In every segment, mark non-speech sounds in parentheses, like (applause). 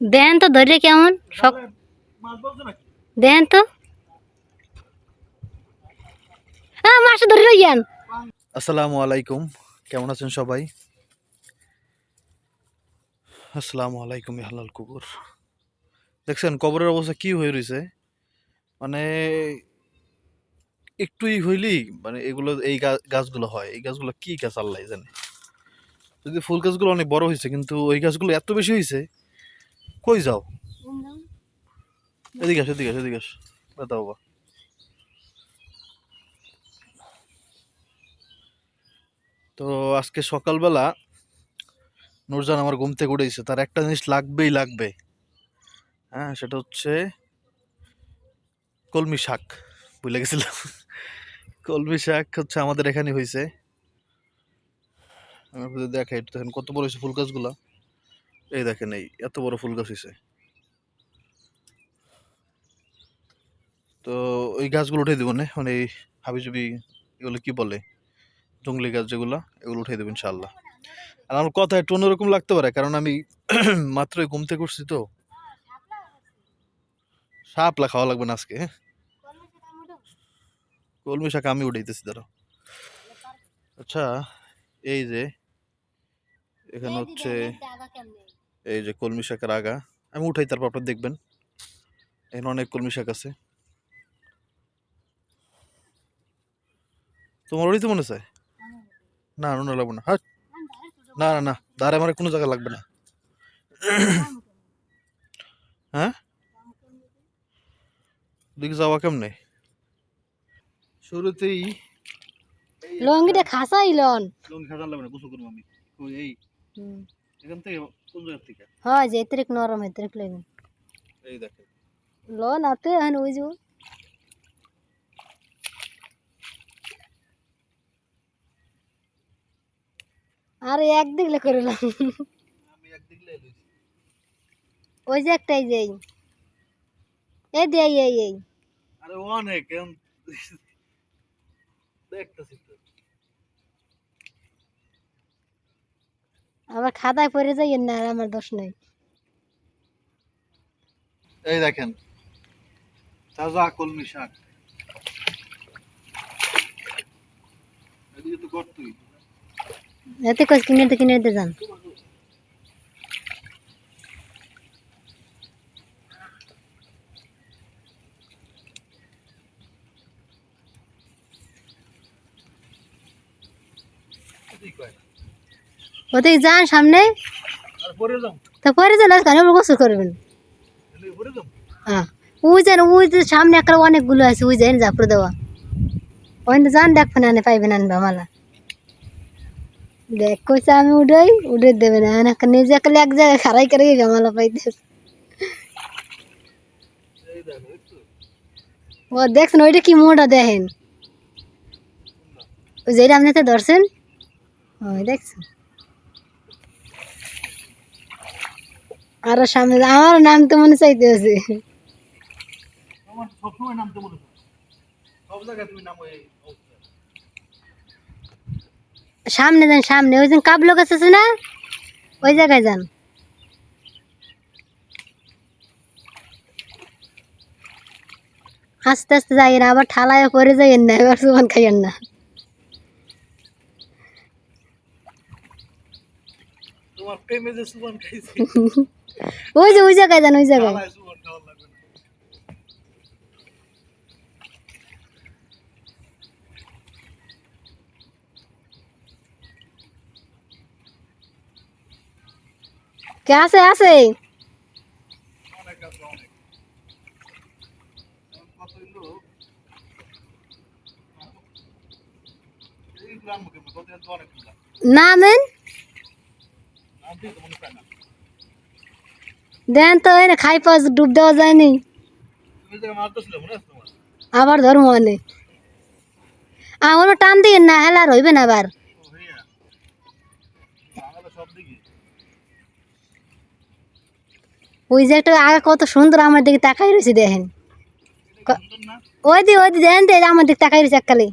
দেন তো ধরে কেমন? দেন তো। মাছ ধরে আসসালামু আলাইকুম। কেমন আছেন সবাই? আসসালামু আলাইকুম হালাল কুকুর দেখছেন, কবরের অবস্থা কি হয়ে রয়েছে মানে একটুই হইলি মানে এগুলো, এই গাছগুলো হয়। এই গাছগুলো কি গাছ, আল্লাহ জানে। যদি ফুল গাছগুলো অনেক বড় হয়েছে কিন্তু ওই গাছগুলো এত বেশি হয়েছে কই যাও? এদিকে আস এদিকে আস এদিকে আস। বেতা বাবা। তো আজকে সকালবেলা নুরজান আমার ঘুম থেকে উঠেছে তার একটা জিনিস লাগবেই লাগবে। হ্যাঁ সেটা হচ্ছে কলমি শাক। ভুলে গেছিলাম। কলমি শাক হচ্ছে আমাদের এখানে হয়েছে আমি আপনাদের দেখাই। দেখেন কত বড় হয়েছে ফুল গাছগুলা। এই দেখেন, এই এত বড় ফুল গাছ হয়েছে তো ওই গাছগুলো উঠে দেবো না মানে এই হাবিজুবি এগুলো কি বলে? জঙ্গলি গাছ যেগুলো, এগুলো উঠে দেবো ইনশাল্লাহ আর আমার কথা একটু অন্যরকম লাগতে পারে, কারণ আমি (clears throat) মাত্রই ঘুমতে উঠছি তো। শাপলা খাওয়া লাগবে না আজকে হ্যাঁ? কলমি শাক আমি উঠাইতেছি, ধরো। আচ্ছা এই যে, এখানে হচ্ছে এই যে কলমি শাকের আগা আমি উঠাই তারপর আপনার দেখবেন। এখানে অনেক কলমি শাক আছে। তোমার ওরই তো মনে চায় না নোনা লাগবে না। হাট। না না না দাঁড়ে আমার কোনো জায়গা লাগবে না। হ্যাঁ? দিকে যাওয়া কেমনে? শুরুতেই লঙ্গিটা খাসাই লন। লঙ্গি খাজা লাগবে না গোসল করব আমি। ওই এই। এখান থেকে কোন জায়গা থেকে? হয় যে নরম এতরিক লইবেন এই দেখেন। লন আতে ওই যে আর এক দিকলে করলাম আমি লইছি। ওই যে একটাই যে এই। এই এই এই এই। আরে অনেক দেখতেছি। তো আবার খাদায় পড়ে যাই না আর আমার দোষ নেই। এই দেখেন তাজা কলমি শাক। এদিকে তো গর্তই এতে কই কিনে তো কিনে দিতে যান। এদিকে কয় ওদিকে যান সামনে। আর তা পরে যান কেন গোসল করবেন। হ্যাঁ। ওই যান ওই যে সামনে একটা অনেকগুলো আছে ওই যান জাফর দেওয়া। ওই যান দেখবেন আনে পাইবেন আনবে মালা। দেখ কইছে আমি উড়াই উড়ে দেবে না না নিজে এক জায়গায় খারাই করে গামালা পাইতে। দেখো একটু ও দেখছেন ওইটা কি মোটা দেখেন? ওই যেটা আপনি তো ধরছেন? ওই দেখছেন। আরও সামনে আমার নাম তো মনে চাইতে আছে মনে সামনে যান সামনে। ওই যে কাবলো গাছ আছে না? ওই জায়গায় যান। আস্তে আস্তে যাই না আবার ঠালায় পরে যাইয়েন না এবার সুমান খাইয়েন না। তোমার প্রেমে যে সুবান খাইছি। (laughs) ওই যে ওই জায়গায় যান ওই জায়গায় না। কে আছে আছে অনেক দেন তো এনে খাই পাওয়া ডুব দেওয়া যায়নি। মনে আবার ধর্ম আনে আমার টান দিয়ে না, হেলা রইবে না আবার। ওই যে একটা, আগে কত সুন্দর আমার দিকে তাকাই রয়েছে, দেখেন। ওই দি ওই দি দেখেন তো আমার দিকে তাকাই রয়েছে এককালে।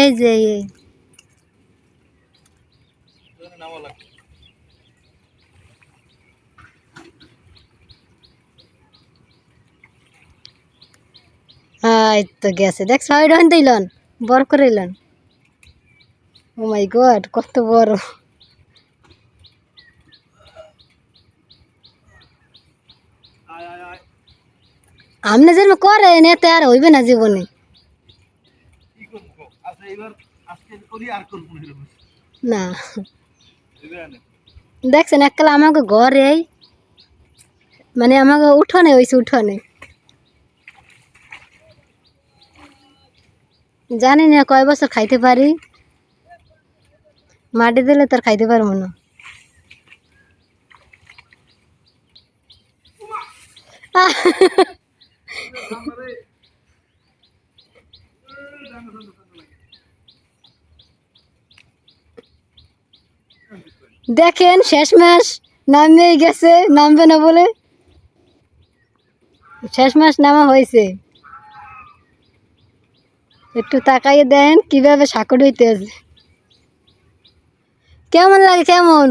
এই যে এই এই। তোর নাম লাগবে এই তো গেছে। দেখ সাইড হন দিলন, বড় করে এলন। ও মাই গড কত বড়। আপনি যেরকম করেন, এতে আর হইবে না জীবনে। করি না? দেখছেন এককালে আমাকে ঘরে মানে আমাকে উঠোনে হয়েছে উঠোনে। জানি না, কয় বছর খাইতে পারি? মাটি দিলে তার খাইতে পারব না। দেখেন, শেষ মাস নামিয়ে গেছে, নামবে না বলে। শেষ মাস নামা হয়েছে। একটু তাকাইয়ে দেন কীভাবে সাকড় হইতেছে। কেমন লাগে কেমন।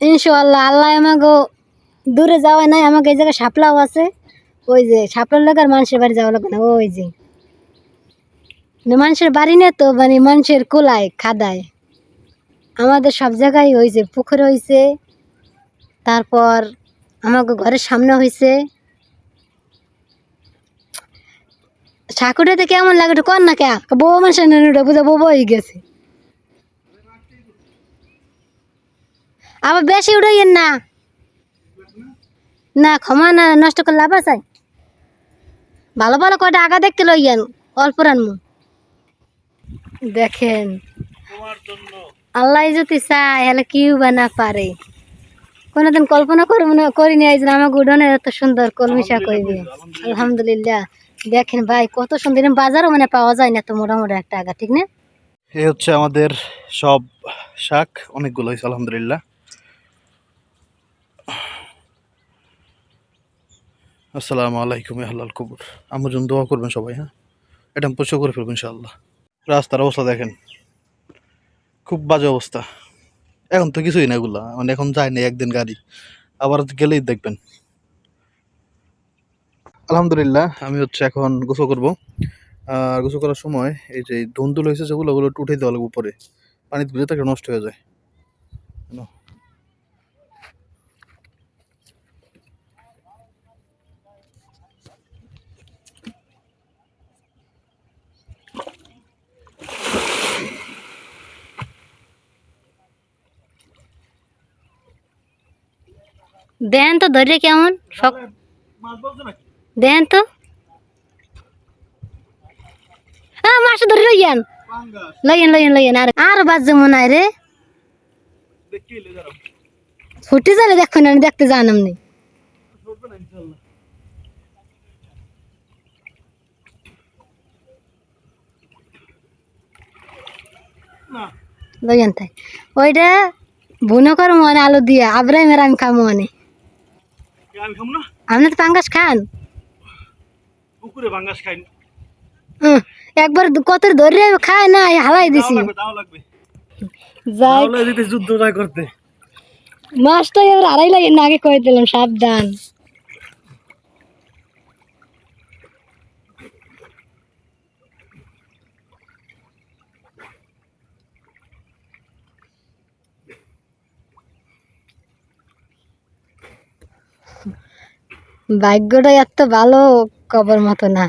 ইনশাল্লাহ আল্লাহ আমাকে দূরে যাওয়া নাই আমাকে এই জায়গায় সাপলাও আছে। ওই যে সাপলার লোক আর মানুষের বাড়ি যাওয়া লাগবে না ওই যে। মানুষের বাড়ি না তো মানে মানুষের কোলায় খাদায়। আমাদের সব জায়গায় হয়েছে পুকুর হয়েছে তারপর আমাকে ঘরের সামনে হয়েছে ঠাকুরেতে কেমন লাগে একটু কর না কে বউ মানুষের নেনুটা বুঝে বউ হয়ে গেছে। আবার বেশি উড়াইয়েন না। না ক্ষমা না নষ্ট করে লাভ আছে? ভালো ভালো কয়টা আগা দেখতে লইয়েন অল্প রানমু। দেখেন। আল্লাহ যদি চায় হলে কেউ বা না পারে। কোনোদিন কল্পনা করব না করিনি এই যে আমাকে উঠোনে এত সুন্দর কলমি শাক হইবে। আলহামদুলিল্লাহ। দেখেন ভাই কত সুন্দর। বাজারও মানে পাওয়া যায় না তো মোটামুটি একটা আগা ঠিক না? এই হচ্ছে আমাদের সব শাক অনেকগুলো হয়েছে আলহামদুলিল্লাহ। আসসালামু আলাইকুম হালাল কবুর। আমার জন্য দোয়া করবেন সবাই হ্যাঁ? এটা আমি করে ফেলব ইনশাআল্লাহ। রাস্তার অবস্থা দেখেন। খুব বাজে অবস্থা। এখন তো কিছুই না এগুলা। মানে এখন যায় না একদিন গাড়ি। আবার গেলেই দেখবেন। আলহামদুলিল্লাহ, আমি হচ্ছে এখন গোসো করব। আর গোসল করার সময় এই যে ধুন্দুল হয়েছে যেগুলো, ওগুলো টুটে দেওয়া লাগবে উপরে। পানিতে ভিজে তাকে নষ্ট হয়ে যায়। দেন তো ধরে কেমন? দেন তো। হ্যাঁ মাছ ধরে লইয়েন। লইয়েন লইয়েন লইয়েন। আর আর বাজ মনে হয় রে। ছুটি যালে দেখো আমি দেখতে জানাম নি ওইটা বুনো কর মনে আলু দিয়ে। আব্রাহিমের মেরাম খামো মনে আমি খাব না? আপনি তো পাঙ্গাস খান। পুকুরে পাঙ্গাস খাই একবার কত ধরে খায় না হালাই দিছি। লাগবে যাই যদি যুদ্ধ না করতে। মাছটা এবার আড়াই লাগে না আগে কয়ে দিলাম সাবধান। ভাগ্যটা এত ভালো কবর মতো না।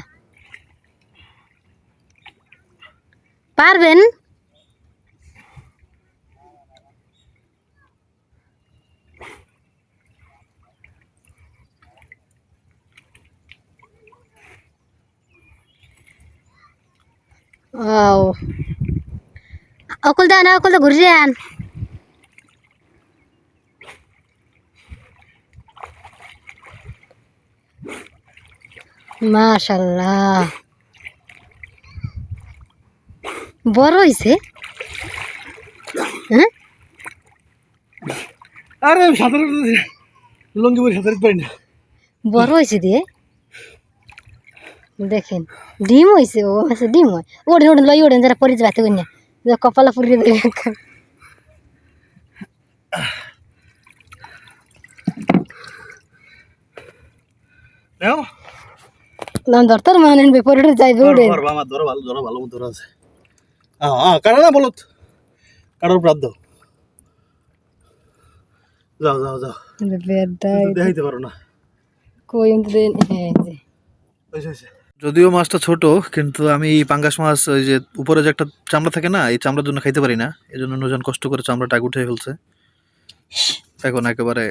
পারবেন? ও অকল দেন অকল ঘুরে যান। মাশাল্লাহ। বড় হয়েছে হ্যাঁ? আরে সাঁতার লঙ্গি পরে সাঁতার পারি না। বড় হয়েছে দিয়ে? দেখেন ডিম হয়েছে ও আছে ডিম হয়। ওড়েন ওড়েন লই ওড়েন যারা পরে যাতে করি না কপালা পুরিয়ে দেবে নাও ধরতার মানে বিপরীতে আমার ধরো ভালো ধরো ভালো ধরো আছে। হ্যাঁ হ্যাঁ না বলো কারোর প্রাদ্য যাও যাও যাও। বেদাই দেখাইতে পারো না। কই দিন হ্যাঁ যে। যদিও মাছটা ছোট কিন্তু আমি পাঙ্গাস মাছ ওই যে উপরে যে একটা চামড়া থাকে না এই চামড়ার জন্য খাইতে পারি না। এই জন্য নজন কষ্ট করে চামড়াটা উঠে ফেলছে। এখন একেবারে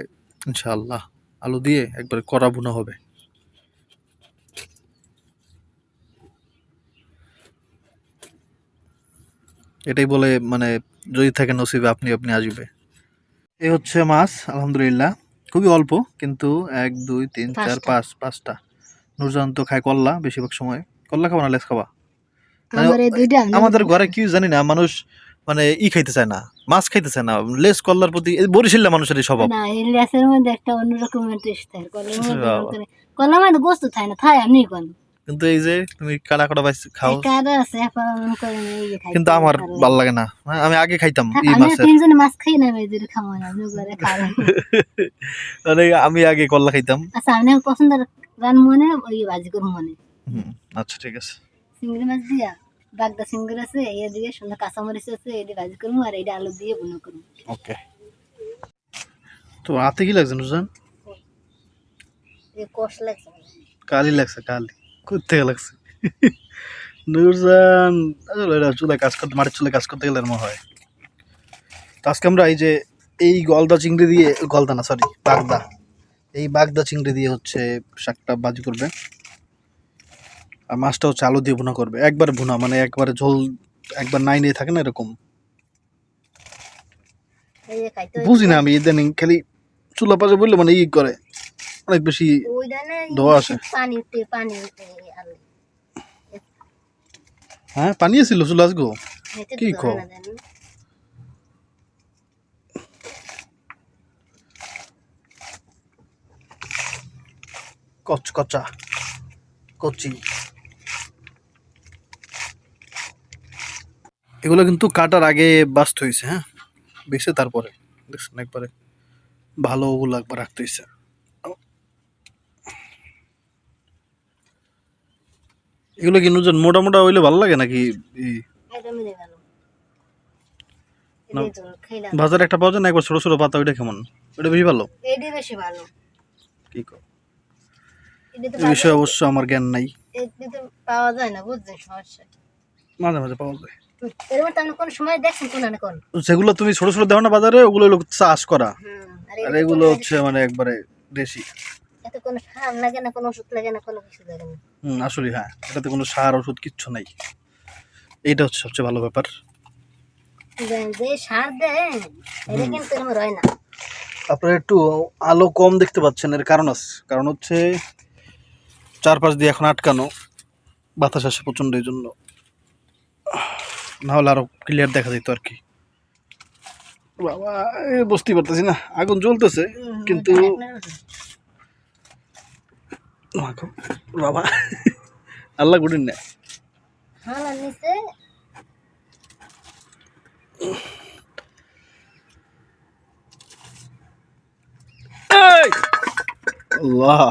ইনশাআল্লাহ আলু দিয়ে একবারে কড়া ভুনা হবে। এটাই বলে মানে যদি থাকে নসিবে আপনি আপনি আসবে। এই হচ্ছে মাছ আলহামদুলিল্লাহ। খুবই অল্প কিন্তু এক দুই তিন চার পাঁচ পাঁচটা। নুরজান তো খায় কল্লা বেশিরভাগ সময়। কল্লা খাওয়া না লেস খাওয়া মানে আমাদের ঘরে কি জানি না মানুষ মানে ই খাইতে চায় না মাছ খাইতে চায় না। লেস কল্লার প্রতি বরিশাল্লা মানুষের এই স্বভাব। না এই লেসের মধ্যে একটা অন্যরকমের টেস্ট থাকে। কলার মধ্যে গোস্ত থাকে না থাই আপনি কোন। কিন্তু এই যে তুমি কাটা কাটা বাইস খাও। কারা আছে এই কিন্তু আমার ভালো লাগে না। হ্যাঁ, আমি আগে খাইতাম এই আমি মাছের। তিনজনে মাছ খাই না এই দুটো খাব না করে খাবেন (laughs) মানে আমি আগে কল্লা খাইতাম। আচ্ছা আপনি পছন্দ রান মনে ওই ভাজি করুন মনে? হুম, আচ্ছা ঠিক আছে। চিংড়ি মাছ দিয়া বাগদা চিংড়ি আছে এ দিয়ে সুন্দর কাঁচামরিচ আছে এটি ভাজি করব আর এটা আলু দিয়ে বুনো করব ওকে। তো হাতে কি লাগছে নুরজান? এই কষ লাগছে। কালি লাগছে কালি। কোথেকে লাগছে। নুরজান আসলে এটা চুলায় কাজ করতে মাটির চুলায় কাজ করতে গেলে এরকম হয়। তো আজকে আমরা এই যে এই গলদা চিংড়ি দিয়ে গলদা না সরি বাগদা। এই বাগদা চিংড়ি দিয়ে হচ্ছে শাকটা বাজি করবে। আর মাছটা হচ্ছে আলু দিয়ে ভুনা করবে। একবার ভুনা মানে একবারে ঝোল একবার নাই নিয়ে থাকে না এরকম। বুঝি না আমি ইদানিং খালি চুলা পাশে বললে মানে ই করে। অনেক বেশি ধোয়া হ্যাঁ পানি ছিল চুলা আজগো? হেঁটে কি না জানি। কচকচা কচি এগুলো কিন্তু কাটার আগে বাস্ত হয়েছে হ্যাঁ? বেছে তারপরে দেখছেন একবারে ভালো ওগুলো একবার রাখতে হয়েছে এগুলো কি নুজন মোটা মোটা হইলে ভালো লাগে নাকি? বাজারে একটা পাওয়া যায় না একবার ছোট ছোট পাতা ওইটা কেমন? ওইটা বেশি ভালো? এটাই বেশি ভালো। কি এই বিষয়ে অবশ্য আমার জ্ঞান নাই। পাওয়া যায় না বুঝছেন সমস্যা। মাঝে মাঝে পাওয়া যায়। যেগুলো তুমি ছোট ছোট দেখো না বাজারে ওগুলো চাষ করা। আর এগুলো হচ্ছে মানে একবারে দেশি। এতে কোনো সার লাগে না কোনো ওষুধ লাগে না কোনো কিছু লাগে না। হুম আসলে হ্যাঁ এটাতে কোনো সার ওষুধ কিচ্ছু নাই। এইটা হচ্ছে সবচেয়ে ভালো ব্যাপার। যে- সার দেয় এটা কিন্তু এরকম রয় না। আপনারা একটু আলো কম দেখতে পাচ্ছেন এর কারণ আছে। কারণ হচ্ছে চারপাশ দিয়ে এখন আটকানো বাতাস আসে প্রচণ্ড এই জন্য। নাহলে আরও ক্লিয়ার দেখা যেত আর কি। বাবা বুঝতেই পারতেছি না আগুন জ্বলতেছে কিন্তু মাগো, বাবা। আল্লাহ গুডিন না। হ্যাঁ আল্লাহ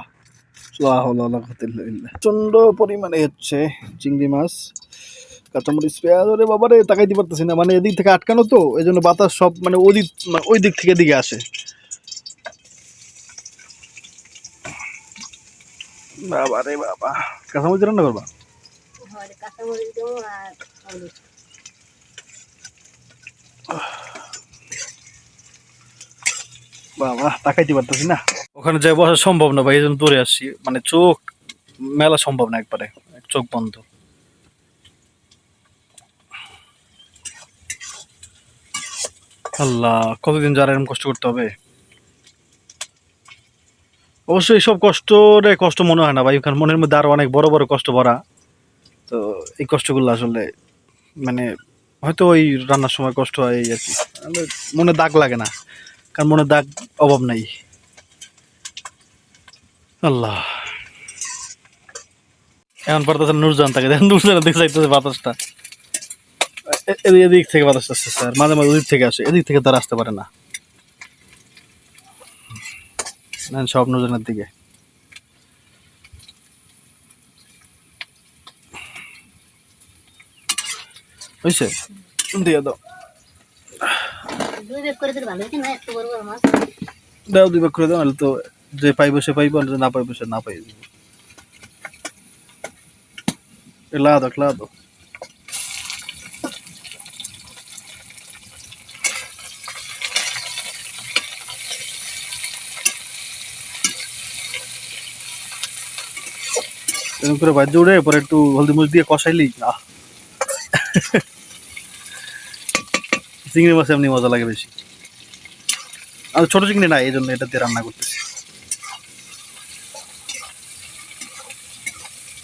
প্রচণ্ড পরিমাণে হচ্ছে চিংড়ি মাছ কাঁচামরিচ পেঁয়াজ ওরে বাবারে তাকাইতে পারতেছি না। মানে এদিক থেকে আটকানো তো এই জন্য বাতাস সব মানে ওদিক মানে ওই দিক থেকে এদিকে আসে। বাবা রে বাবা। কাঁচামরিচ রান্না করবা? বাবা তাকাইতে পারতেছি না। ওখানে যাই বসা সম্ভব না ভাই এই জন্য দূরে আসছি মানে চোখ মেলা সম্ভব না একবারে চোখ বন্ধ। আল্লাহ কতদিন যারা এরকম কষ্ট করতে হবে? অবশ্যই এইসব কষ্টরে কষ্ট মনে হয় না ভাই, কারণ মনের মধ্যে আরও অনেক বড় বড় কষ্ট ভরা। তো এই কষ্টগুলো আসলে মানে হয়তো ওই রান্নার সময় কষ্ট হয় এই আর কি। মানে দাগ লাগে না, কারণ মনে দাগ অভাব নাই। আল্লাহ। এখন পারতেছে নুরজান তাকে দেখেন নুরজানের দিকে যাইতেছে বাতাসটা। এদিক থেকে বাতাস আসছে স্যার মাঝে মাঝে ওদিক থেকে আসে, এদিক থেকে তারা আসতে পারে না। সব নজনের দিকে। হয়েছে দিয়ে দাও। দাও দুই করে দাও, নাহলে তো যে পাইবো সে পাইবো আর না পাইবো সে না পাইবো এলা দাও খেলা এরকম করে বাদ উড়ে, পরে একটু হলদি মরিচ দিয়ে কষাইলি চিংড়ি মাছে এমনি মজা লাগে বেশি। আর ছোট চিংড়ি না, এই জন্য এটা দিয়ে রান্না করতেছি।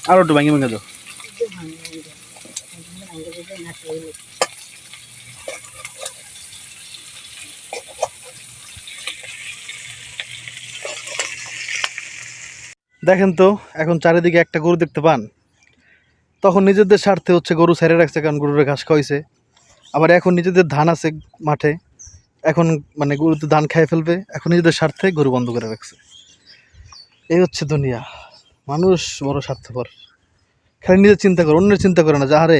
আরও একটু ভাঙি ভেঙে দাও। দেখেন তো, এখন চারিদিকে একটা গরু দেখতে পান। তখন নিজেদের স্বার্থে হচ্ছে গরু ছেড়ে রাখছে, কারণ গরুর ঘাস খাওয়াইছে। আবার এখন নিজেদের ধান আছে মাঠে, এখন মানে গরু তো ধান খাই ফেলবে, এখন নিজেদের স্বার্থে গরু বন্ধ করে রাখছে। এই হচ্ছে দুনিয়া। মানুষ বড় স্বার্থপর। খালি নিজের চিন্তা করে, অন্যের চিন্তা করে না, যাহারে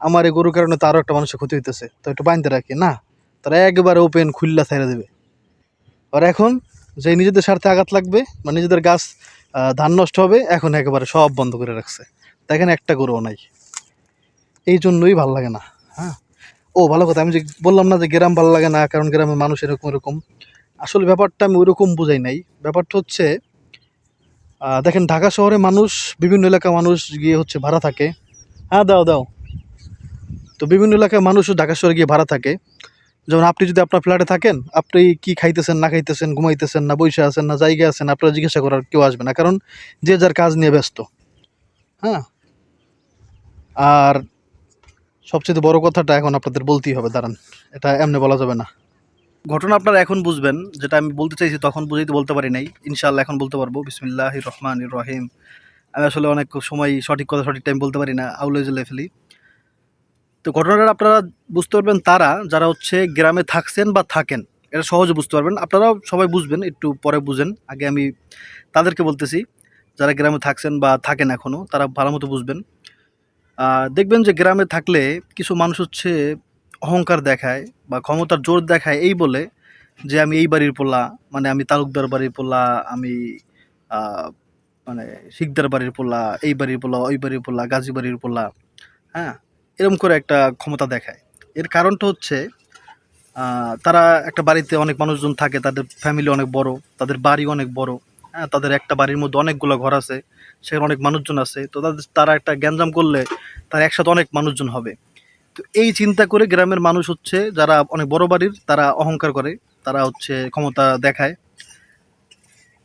আমার এই গরুর কারণে তারও একটা মানুষের ক্ষতি হইতেছে। তো একটু বাঁধতে রাখি, না? তারা একবারে ওপেন খুল্লা ছেড়ে দেবে। আর এখন যে নিজেদের স্বার্থে আঘাত লাগবে মানে নিজেদের গাছ ধান নষ্ট হবে, এখন একেবারে সব বন্ধ করে রাখছে। দেখেন একটা গরুও নাই। এই জন্যই ভালো লাগে না হ্যাঁ? ও, ভালো কথা, আমি যে বললাম না যে গ্রাম ভালো লাগে না, কারণ গ্রামের মানুষ এরকম এরকম। আসলে ব্যাপারটা আমি ওইরকম বুঝাই নাই। ব্যাপারটা হচ্ছে দেখেন ঢাকা শহরে মানুষ, বিভিন্ন এলাকা মানুষ গিয়ে হচ্ছে ভাড়া থাকে। হ্যাঁ দাও দাও। তো বিভিন্ন এলাকায় মানুষও ঢাকা শহরে গিয়ে ভাড়া থাকে। যেমন আপনি যদি আপনার ফ্ল্যাটে থাকেন, আপনি কি খাইতেছেন, না খাইতেছেন, ঘুমাইতেছেন, না বসে আছেন, না জায়গায় আছেন, আপনারা জিজ্ঞাসা করার কেউ আসবে না। কারণ যে যার কাজ নিয়ে ব্যস্ত। হ্যাঁ? আর সবচেয়ে বড় কথাটা এখন আপনাদের বলতেই হবে, দাঁড়ান। এটা এমনি বলা যাবে না। ঘটনা আপনারা এখন বুঝবেন, যেটা আমি বলতে চাইছি তখন বুঝাইতে বলতে পারি নাই। ইনশাল্লাহ এখন বলতে পারব বিসমিল্লাহ রহমান রহিম। আমি আসলে অনেক সময় সঠিক কথা, সঠিক টাইম বলতে পারি না আউলে জেলে ফেলি তো ঘটনাটা আপনারা বুঝতে পারবেন তারা, যারা হচ্ছে গ্রামে থাকছেন বা থাকেন, এটা সহজে বুঝতে পারবেন। আপনারাও সবাই বুঝবেন, একটু পরে বুঝেন। আগে আমি তাদেরকে বলতেছি, যারা গ্রামে থাকছেন বা থাকেন এখনও তারা ভালো মতো বুঝবেন। দেখবেন যে গ্রামে থাকলে কিছু মানুষ হচ্ছে অহংকার দেখায় বা ক্ষমতার জোর দেখায় এই বলে যে আমি এই বাড়ির পোলা মানে আমি তালুকদার বাড়ির পোলা, আমি মানে শিকদার বাড়ির পোলা, এই বাড়ির পোলা, ওই বাড়ির পোলা, গাজী বাড়ির পোলা হ্যাঁ? এরকম করে একটা ক্ষমতা দেখায়। এর কারণটা হচ্ছে তারা একটা বাড়িতে অনেক মানুষজন থাকে, তাদের ফ্যামিলি অনেক বড়, তাদের বাড়ি অনেক বড় হ্যাঁ তাদের একটা বাড়ির মধ্যে অনেকগুলো ঘর আছে, সেখানে অনেক মানুষজন আছে, তো তাদের, তারা একটা গ্যাঞ্জাম করলে তার একসাথে অনেক মানুষজন হবে। তো এই চিন্তা করে গ্রামের মানুষ হচ্ছে, যারা অনেক বড় বাড়ির, তারা অহংকার করে, তারা হচ্ছে ক্ষমতা দেখায়।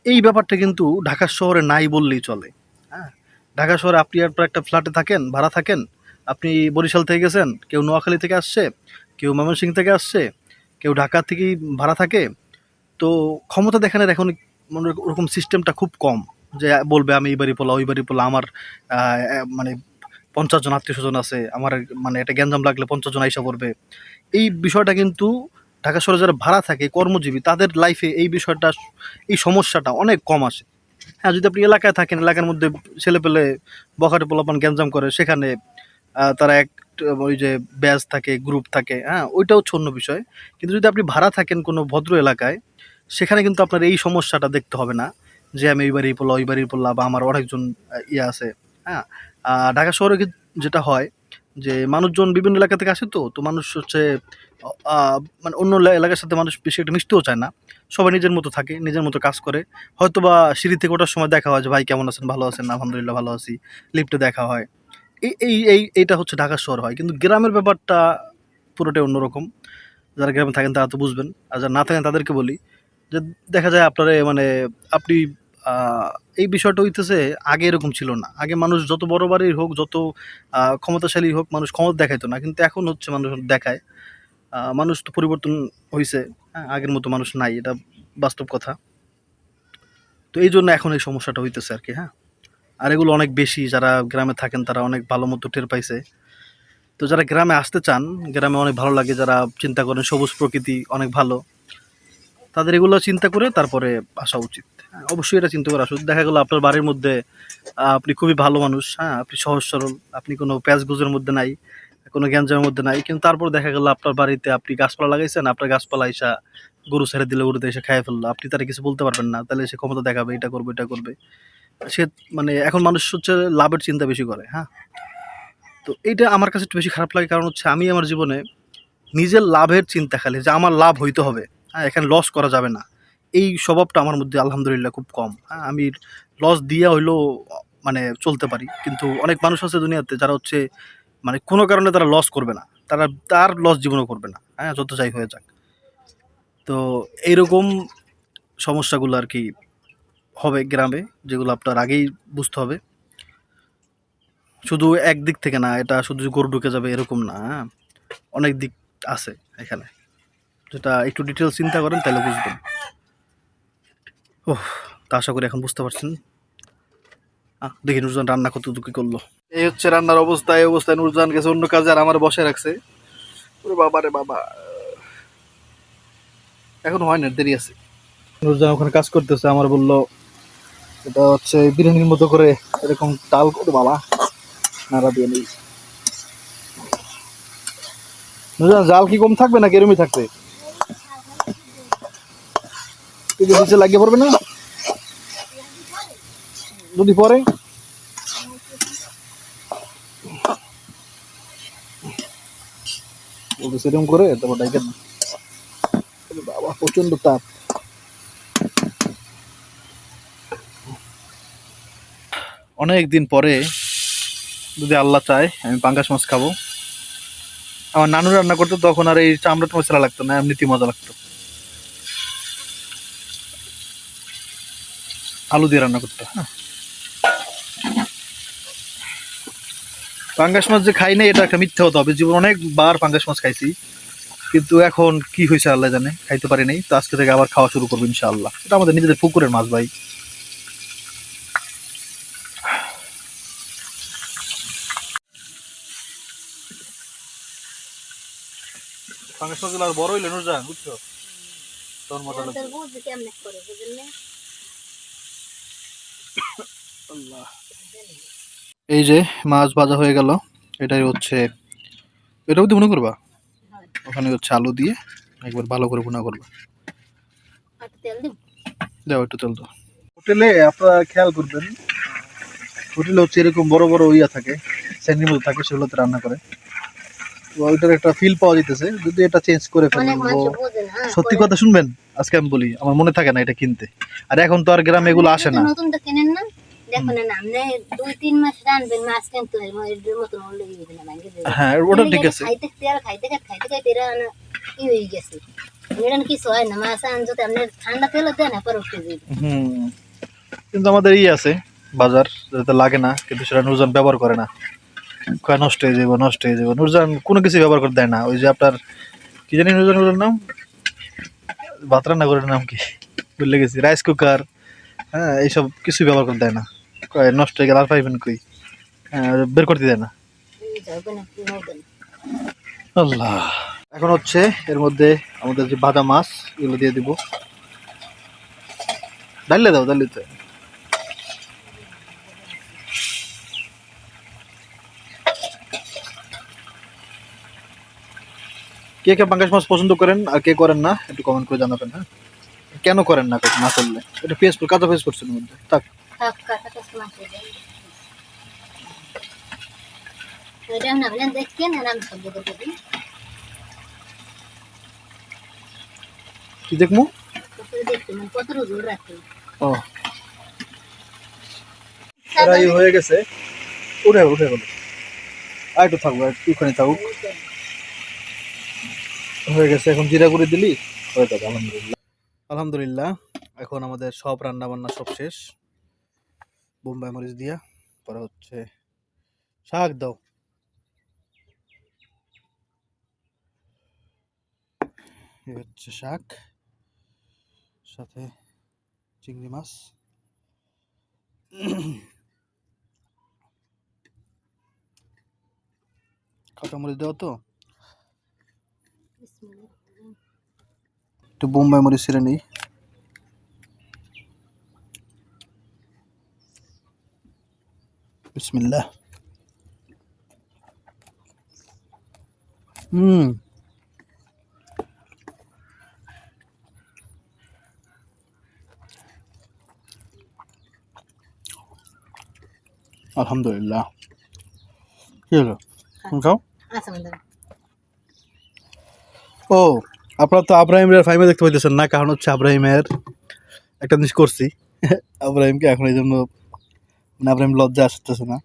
এই ব্যাপারটা কিন্তু ঢাকা শহরে নাই বললেই চলে হ্যাঁ। ঢাকা শহরে আপনি আপনার একটা ফ্ল্যাটে থাকেন, ভাড়া থাকেন আপনি বরিশাল থেকে গেছেন, কেউ নোয়াখালী থেকে আসছে, কেউ ময়মনসিংহ থেকে আসছে, কেউ ঢাকা থেকেই ভাড়া থাকে, তো ক্ষমতা দেখানোর এখন মনে ওরকম সিস্টেমটা খুব কম যে বলবে আমি এই বাড়ি পোলা, ওই বাড়ি পোলা, আমার মানে পঞ্চাশ জন আত্মীয় স্বজন আছে, আমার মানে একটা গ্যাঞ্জাম লাগলে পঞ্চাশ জন আইসা পড়বে। এই বিষয়টা কিন্তু ঢাকা শহরে যারা ভাড়া থাকে, কর্মজীবী, তাদের লাইফে এই বিষয়টা, এই সমস্যাটা অনেক কম আসে। হ্যাঁ যদি আপনি এলাকায় থাকেন, এলাকার মধ্যে ছেলে পেলে বখাটে পোলাপান গ্যাঞ্জাম করে, সেখানে তারা এক, ওই যে ব্যাচ থাকে গ্রুপ থাকে হ্যাঁ ওইটাও হচ্ছে অন্য বিষয়। কিন্তু যদি আপনি ভাড়া থাকেন কোনো ভদ্র এলাকায়, সেখানে কিন্তু আপনার এই সমস্যাটা দেখতে হবে না, যে আমি এই বাড়ি পড়লা ওই বাড়ি পড়লা বা আমার অনেকজন ইয়ে আছে হ্যাঁ। ঢাকা শহরে যেটা হয়, যে মানুষজন বিভিন্ন এলাকা থেকে আসে তো তো মানুষ হচ্ছে মানে অন্য এলাকার সাথে মানুষ বেশি একটা মিশতেও চায় না। সবাই নিজের মতো থাকে, নিজের মতো কাজ করে। হয়তো বা সিঁড়ি থেকে ওঠার সময় দেখা হয় যে, ভাই, কেমন আছেন? ভালো আছেন? আলহামদুলিল্লাহ, ভালো আছি। লিফটে দেখা হয়। এই এই এই, এইটা হচ্ছে ঢাকা শহর হয়। কিন্তু গ্রামের ব্যাপারটা পুরোটাই অন্যরকম। যারা গ্রামে থাকেন তারা তো বুঝবেন। আর যারা না থাকেন তাদেরকে বলি যে দেখা যায় আপনারা মানে আপনি এই বিষয়টা হইতেছে আগে এরকম ছিল না। আগে মানুষ যত বড় বাড়ির হোক, যত ক্ষমতাশালী হোক, মানুষ ক্ষমতা দেখাইতো না। কিন্তু এখন হচ্ছে মানুষ দেখায়। মানুষ তো পরিবর্তন হয়েছে হ্যাঁ আগের মতো মানুষ নাই। এটা বাস্তব কথা। তো এই জন্য এখন এই সমস্যাটা হইতেছে আর কি হ্যাঁ। আর এগুলো অনেক বেশি যারা গ্রামে থাকেন তারা অনেক ভালো মতো টের পাইছে। তো যারা গ্রামে আসতে চান গ্রামে অনেক ভালো লাগে যারা চিন্তা করেন সবুজ প্রকৃতি অনেক ভালো তাদের এগুলো চিন্তা করে তারপরে আসা উচিত। হ্যাঁ, অবশ্যই এটা চিন্তা করে আসুন দেখা গেলো আপনার বাড়ির মধ্যে আপনি খুবই ভালো মানুষ হ্যাঁ আপনি সহজ সরল আপনি কোনো প্যাচ গুজের মধ্যে নাই কোনো গ্যাঞ্জামের মধ্যে নাই কিন্তু তারপর দেখা গেল আপনার বাড়িতে আপনি গাছপালা লাগাইছেন আপনার গাছপালা এসা গরু ছেড়ে দিলে গরুতে এসে খাইয়ে ফেলল আপনি তারা কিছু বলতে পারবেন না তাহলে সে ক্ষমতা দেখাবে এটা করবে এটা করবে। সে মানে এখন মানুষ হচ্ছে লাভের চিন্তা বেশি করে হ্যাঁ? তো এইটা আমার কাছে একটু বেশি খারাপ লাগে, কারণ হচ্ছে আমি আমার জীবনে নিজের লাভের চিন্তা খালি, যে আমার লাভ হইতে হবে হ্যাঁ? এখানে লস করা যাবে না। এই স্বভাবটা আমার মধ্যে আলহামদুলিল্লাহ খুব কম হ্যাঁ? আমি লস দিয়ে হইলেও মানে চলতে পারি, কিন্তু অনেক মানুষ আছে দুনিয়াতে যারা হচ্ছে মানে কোনো কারণে তারা লস করবে না, তারা তার লস জীবনও করবে না হ্যাঁ? যত যাই হয়ে যাক। তো এইরকম সমস্যাগুলো আর কি হবে গ্রামে, যেগুলো আপনার আগেই বুঝতে হবে। শুধু একদিক থেকে না, এটা শুধু গরু ঢুকে যাবে এরকম না হ্যাঁ? অনেক দিক আছে এখানে। যেটা একটু ডিটেলস চিন্তা করেন, তাহলে বুঝবেন। ওহ, তা আশা করি এখন বুঝতে পারছেন। দেখি নুরজান রান্না কত কি করল। এই হচ্ছে রান্নার অবস্থা, এই অবস্থায় নুরজান গেছে অন্য কাজে আর আমার বসে রাখছে। বাবা রে বাবা। এখন হয় না, দেরি আছে। নুরজান ওখানে কাজ করতেছে, আমার বলল এটা হচ্ছে বিরিয়ানির মতো করে এরকম ডাল করে বাবা নাড়া দিয়ে নেই। জাল কি কম থাকবে না এরমই থাকবে? লাগিয়ে পড়বে না? যদি পরে সেরকম করে, তারপর বাবা প্রচণ্ড তাপ। অনেক দিন পরে যদি আল্লাহ চায়, আমি পাঙ্গাস মাছ খাব। আমার নানু রান্না করতো, তখন আর এই চামড়া মশলা লাগতো না এমনিতে মজা লাগতো। আলু দিয়ে রান্না করতো। হ্যাঁ। পাঙ্গাস মাছ যে খাই না এটা একটা মিথ্যা হতে হবে। জীবন অনেকবার পাঙ্গাস মাছ খাইছি। কিন্তু এখন কি হয়েছে, আল্লাহ জানে। খাইতে পারি নাই। তো আজকে থেকে আবার খাওয়া শুরু করব, ইনশাআল্লাহ। এটা আমাদের নিজেদের পুকুরের মাছ ভাই। পাঙ্গাস মাছগুলো আর বড় হইলে নুরজান বুঝছ? তোর মজা লাগবে। বুঝতে কেমনে করে বুঝলেন আল্লাহ। এই যে মাছ ভাজা হয়ে গেল এটাই হচ্ছে এটা বুঝতে মনে করবা? ওখানে হচ্ছে আলু দিয়ে একবার ভালো করে ভুনা করবা। আর দাও একটু তেল দাও। হোটেলে আপনারা খেয়াল করবেন হোটেলে হচ্ছে এরকম বড় বড় ইয়া থাকে স্যান্ডির থাকে সেগুলোতে রান্না করে। একটা ফিল পাওয়া যেতেছে যদি এটা চেঞ্জ করে অনেক ফেলব মানুষ বোঝে না সত্যি কথা শুনবেন? আজকে আমি বলি আমার মনে থাকে না এটা কিনতে। আর এখন তো আর গ্রামে এগুলো আসে না। কেনেন না হয় হ্যাঁ ওটা ঠিক আছে ই হয়ে হয় কিন্তু আমাদের ইয়ে আছে বাজার যেটা লাগে না কিন্তু সেটা নুরজান ব্যবহার করে না। নষ্ট হয়ে যাব নষ্ট হয়ে যাব নুরজান কোনো কিছু ব্যবহার করে দেয় না। ওই যে আপনার কি জানি নুরজান নাম? ভাত রান্না নাম কি? ভুলে গেছি। রাইস কুকার হ্যাঁ এইসব কিছু ব্যবহার করে দেয় না। কয় নষ্ট হয়ে গেলে আর পাইবেন কই? হ্যাঁ, বের করতে দেয় না। আল্লাহ। এখন হচ্ছে এর মধ্যে আমাদের যে বাদা মাছ এগুলো দিয়ে দিব। ডালে দাও ডালে কে কে পাঙ্গাস মাছ পছন্দ করেন আর কে করেন না একটু কমেন্ট করে জানাবেন হ্যাঁ? কেন করেন না না করলে? এটা পেস কাঁচা পেস করছেন মধ্যে। থাক। কি দেখমু মানে ও। হয়ে গেছে। উঠে উঠে গেল। আর একটু থাকব একটুখানি থাকুক। হয়ে গেছে, এখন জিরা গুঁড়ি দিলি হয়ে যাবে আলহামদুলিল্লাহ। আলহামদুলিল্লাহ, এখন আমাদের সব রান্না বান্না সব শেষ। বোম্বাই মরিচ দিয়া, পরে হচ্ছে শাক দাও। হচ্ছে শাক, সাথে চিংড়ি মাছ। কাঁচামরিচ দেওয়া তো। একটু বোম্বাই মরিচ ছিঁড়ে নিই। বিসমিল্লাহ। হুম। আলহামদুলিল্লাহ। কি হলো? খাও? আচ্ছা ও আপনারা তো আব্রাহিমের ফাইমে দেখতে পাইতেছেন না কারণ হচ্ছে আব্রাহিমের একটা জিনিস করছি। আব্রাহিমকে এখন এই জন্য মানে আব্রাহিম লজ্জা আসতেছে না।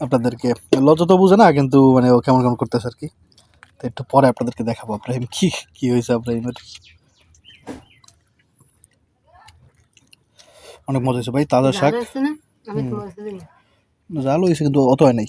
আপনাদেরকে লজ্জা তো বুঝে না কিন্তু মানে ও কেমন কেমন করতেছে আর কি তো একটু পরে আপনাদেরকে দেখাবো আব্রাহিম কি কি হয়েছে আব্রাহিমের। অনেক মজা হয়েছে ভাই তাজা শাক। জাল হয়েছে কিন্তু অত হয় নাই।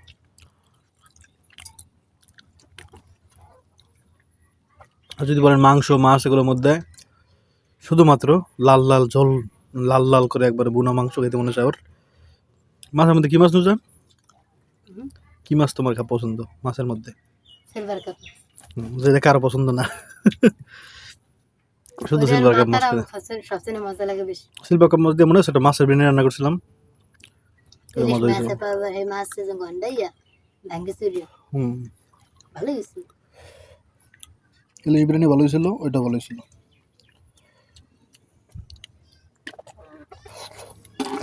আর যদি বলেন মাংস মাছ এগুলোর মধ্যে শুধুমাত্র লাল লাল ঝোল লাল লাল করে একবারে বুনা মাংস খেতে মনে ওর। মাছের মধ্যে কি মাছ নুজান হুম। কি মাছ তোমার খা পছন্দ মাছের মধ্যে? যেটা কারও পছন্দ না। (laughs) শুধু সিলভার কাপ মাছ সিলভার কাপ মাছ দিয়ে মনে হয় সেটা মাছের বিরিয়ানি রান্না করছিলাম। মজা হয়েছিল। হুম। ভালো ইলিশ বিরিয়ানি ভালো হয়েছিল ওইটা ভালো হয়েছিল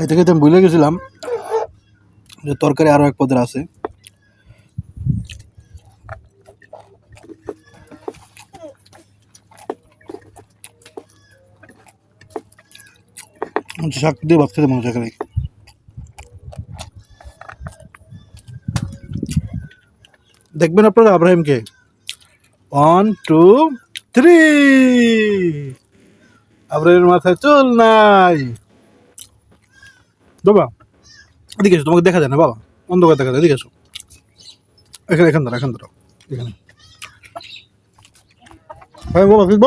এই থেকে আমি ভুলে গেছিলাম যে তরকারি আরও এক পদের আছে। শাক দিয়ে ভাত খেতে মনে দেখবেন আপনারা আব্রাহিমকে। ওয়ান টু থ্রি আব্রাহিমের মাথায় চুল নাই। বাবা, এদিকে এসো, তোমাকে দেখা যায় না, বাবা। অন্ধকার দেখা যায়, এদিকে এসো। এখানে, এখান দাঁড়া এখান দাঁড়াও এখানে। হ্যাঁ বাবা বুঝব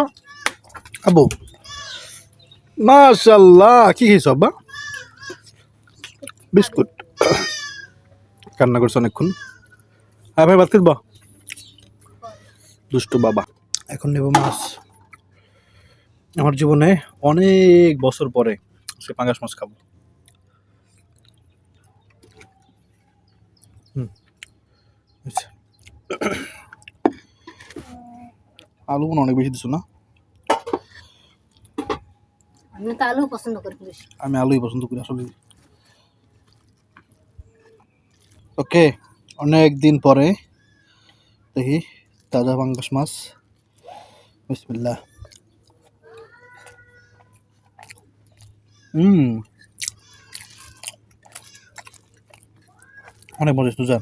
আব্বু। মাশাল্লাহ, কি খেয়েছো, আব্বা? বিস্কুট। কান্না করছ অনেকক্ষণ। হ্যাঁ ভাই ভাত খেলবা দুষ্টু বাবা। এখন নেব মাছ। আমার জীবনে অনেক বছর পরে সে পাঙ্গাস মাছ খাব। আচ্ছা। আলু মনে অনেক বেশি দিছো না? আমি তো আলু পছন্দ করি আমি আলুই পছন্দ করি আসলে ওকে অনেক দিন পরে দেখি তাজা পাঙ্গাস মাছ বিসমিল্লাহ হুম অনেক মজা হয়েছে জান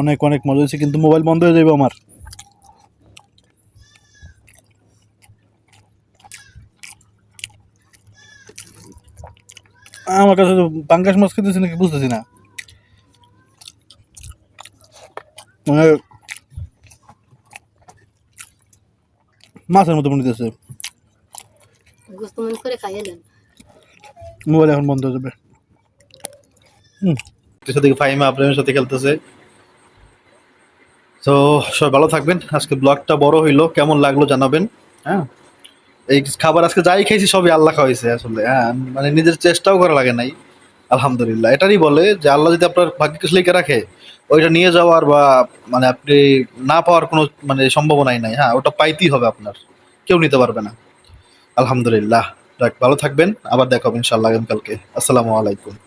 অনেক অনেক মজা হয়েছে, কিন্তু মোবাইল বন্ধ হয়ে যাবে আমার। আমার কাছে পাঙ্গাস মাছ খেতেছি নাকি বুঝতেছি না। মানে মাছের মতো মনে হইতেছে। গোস্ত মন করে খাইয়ে দেন। মোবাইল এখন বন্ধ হয়ে যাবে। হুম। দিকে ফাইমা আপনার সাথে খেলতেছে? তো সবাই ভালো থাকবেন। আজকে ব্লগটা বড় হইল। কেমন লাগল জানাবেন। হ্যাঁ? এই খাবার আজকে যাই খেয়েছি সবই আল্লাহ খাওয়াইছে আসলে। হ্যাঁ মানে নিজের চেষ্টাও করা লাগে নাই। আলহামদুলিল্লাহ। এটারই বলে যে আল্লাহ যদি আপনার ভাগ্য কিছু লিখে রাখে ওইটা নিয়ে যাওয়ার বা মানে আপনি না পাওয়ার কোনো মানে সম্ভাবনাই নাই। হ্যাঁ ওটা পাইতেই হবে আপনার। কেউ নিতে পারবে না। আলহামদুলিল্লাহ। রাখ ভালো থাকবেন। আবার দেখাবেন ইনশাল্লাহ আগামীকালকে। আসসালামু আলাইকুম।